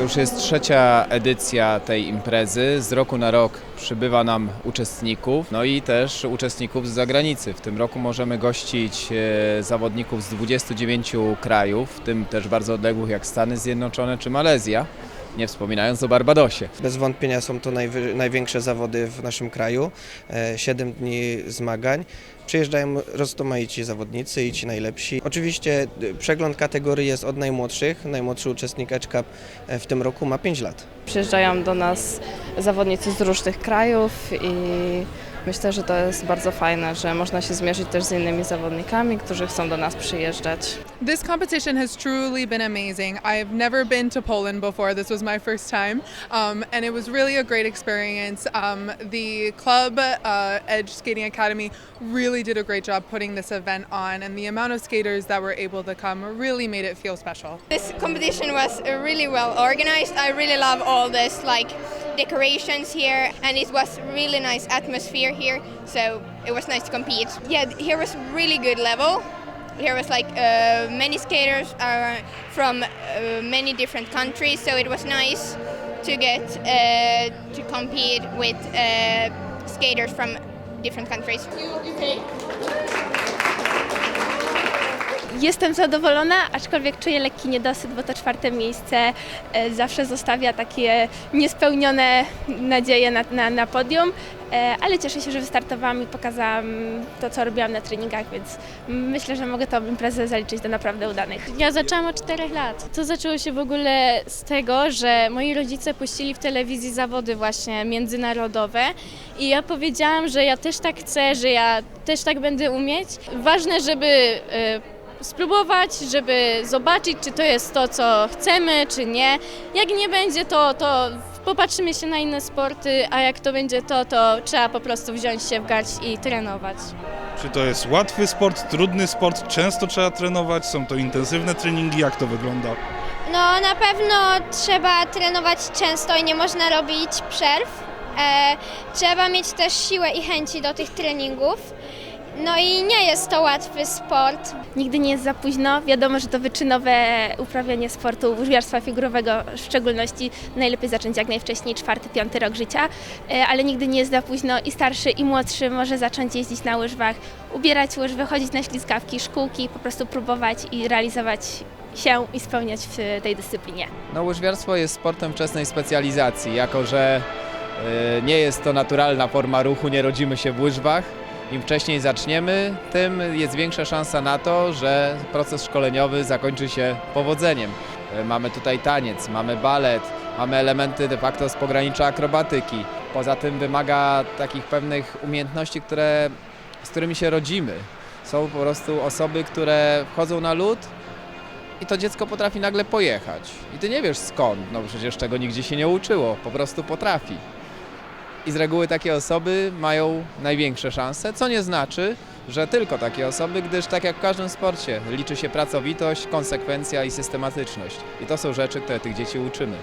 To już jest trzecia edycja tej imprezy. Z roku na rok przybywa nam uczestników, no i też uczestników z zagranicy. W tym roku możemy gościć e, zawodników z 29 krajów, w tym też bardzo odległych jak Stany Zjednoczone czy Malezja, nie wspominając o Barbadosie. Bez wątpienia są to najwy, największe zawody w naszym kraju. E, Siedem dni zmagań. Przyjeżdżają rozmaici zawodnicy i ci najlepsi. Oczywiście przegląd kategorii jest od najmłodszych. Najmłodszy uczestnik Edge Cup e, w tym roku ma 5 lat. Przyjeżdżają do nas zawodnicy z różnych krajów i myślę, że to jest bardzo fajne, że można się zmierzyć też z innymi zawodnikami, którzy chcą do nas przyjeżdżać. This competition has truly been amazing. I've never been to Poland before. This was my first time, um, and it was really a great experience. Um, the club, uh, Edge Skating Academy, really did a great job putting this event on, and the amount of skaters that were able to come really made it feel special. This competition was really well organized. I really love all this like decorations here and it was really nice atmosphere here so it was nice to compete. Yeah, here was really good level. Here was like uh, many skaters are from uh, many different countries so it was nice to get uh, to compete with uh, skaters from different countries. Jestem zadowolona, aczkolwiek czuję lekki niedosyt, bo to czwarte miejsce e, zawsze zostawia takie niespełnione nadzieje na, na, na podium, e, ale cieszę się, że wystartowałam i pokazałam to, co robiłam na treningach, więc myślę, że mogę tą imprezę zaliczyć do naprawdę udanych. Ja zaczęłam od 4 lat. To zaczęło się w ogóle z tego, że moi rodzice puścili w telewizji zawody właśnie międzynarodowe i ja powiedziałam, że ja też tak chcę, że ja też tak będę umieć. Ważne, żeby e, spróbować, żeby zobaczyć, czy to jest to, co chcemy, czy nie. Jak nie będzie to, to popatrzymy się na inne sporty, a jak to będzie to, to trzeba po prostu wziąć się w garść i trenować. Czy to jest łatwy sport, trudny sport, często trzeba trenować, są to intensywne treningi, jak to wygląda? No na pewno trzeba trenować często i nie można robić przerw. E, trzeba mieć też siłę i chęci do tych treningów. No i nie jest to łatwy sport. Nigdy nie jest za późno. Wiadomo, że to wyczynowe uprawianie sportu, łyżwiarstwa figurowego w szczególności najlepiej zacząć jak najwcześniej, czwarty, piąty rok życia, E, ale nigdy nie jest za późno i starszy i młodszy może zacząć jeździć na łyżwach, ubierać łyżwy, chodzić na ślizgawki, szkółki, po prostu próbować i realizować się i spełniać w tej dyscyplinie. No łyżwiarstwo jest sportem wczesnej specjalizacji, jako że e, nie jest to naturalna forma ruchu, nie rodzimy się w łyżwach. Im wcześniej zaczniemy, tym jest większa szansa na to, że proces szkoleniowy zakończy się powodzeniem. E, Mamy tutaj taniec, mamy balet, mamy elementy de facto z pogranicza akrobatyki. Poza tym wymaga takich pewnych umiejętności, które, z którymi się rodzimy. Są po prostu osoby, które wchodzą na lód i to dziecko potrafi nagle pojechać. I ty nie wiesz skąd, no przecież tego nigdzie się nie uczyło, po prostu potrafi. I z reguły takie osoby mają największe szanse, co nie znaczy, że tylko takie osoby, gdyż tak jak w każdym sporcie liczy się pracowitość, konsekwencja i systematyczność. I to są rzeczy, które tych dzieci uczymy.